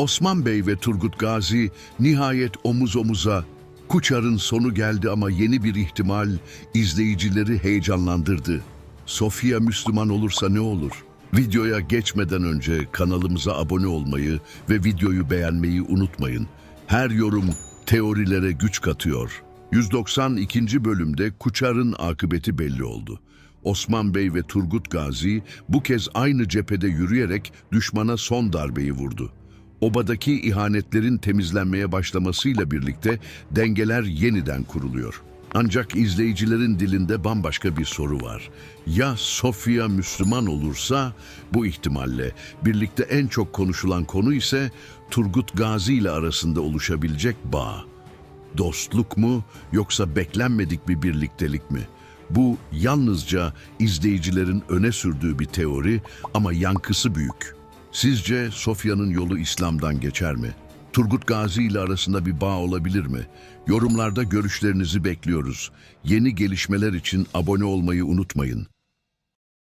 Osman Bey ve Turgut Gazi nihayet omuz omuza Kuçar'ın sonu geldi ama yeni bir ihtimal izleyicileri heyecanlandırdı. Sofia Müslüman olursa ne olur? Videoya geçmeden önce kanalımıza abone olmayı ve videoyu beğenmeyi unutmayın. Her yorum teorilere güç katıyor. 192. bölümde Kuçar'ın akıbeti belli oldu. Osman Bey ve Turgut Gazi bu kez aynı cephede yürüyerek düşmana son darbeyi vurdu. Obadaki ihanetlerin temizlenmeye başlamasıyla birlikte dengeler yeniden kuruluyor. Ancak izleyicilerin dilinde bambaşka bir soru var. Ya Sofia Müslüman olursa bu ihtimalle birlikte en çok konuşulan konu ise Turgut Gazi ile arasında oluşabilecek bağ. Dostluk mu yoksa beklenmedik bir birliktelik mi? Bu yalnızca izleyicilerin öne sürdüğü bir teori ama yankısı büyük. Sizce Sofya'nın yolu İslam'dan geçer mi? Turgut Gazi ile arasında bir bağ olabilir mi? Yorumlarda görüşlerinizi bekliyoruz. Yeni gelişmeler için abone olmayı unutmayın.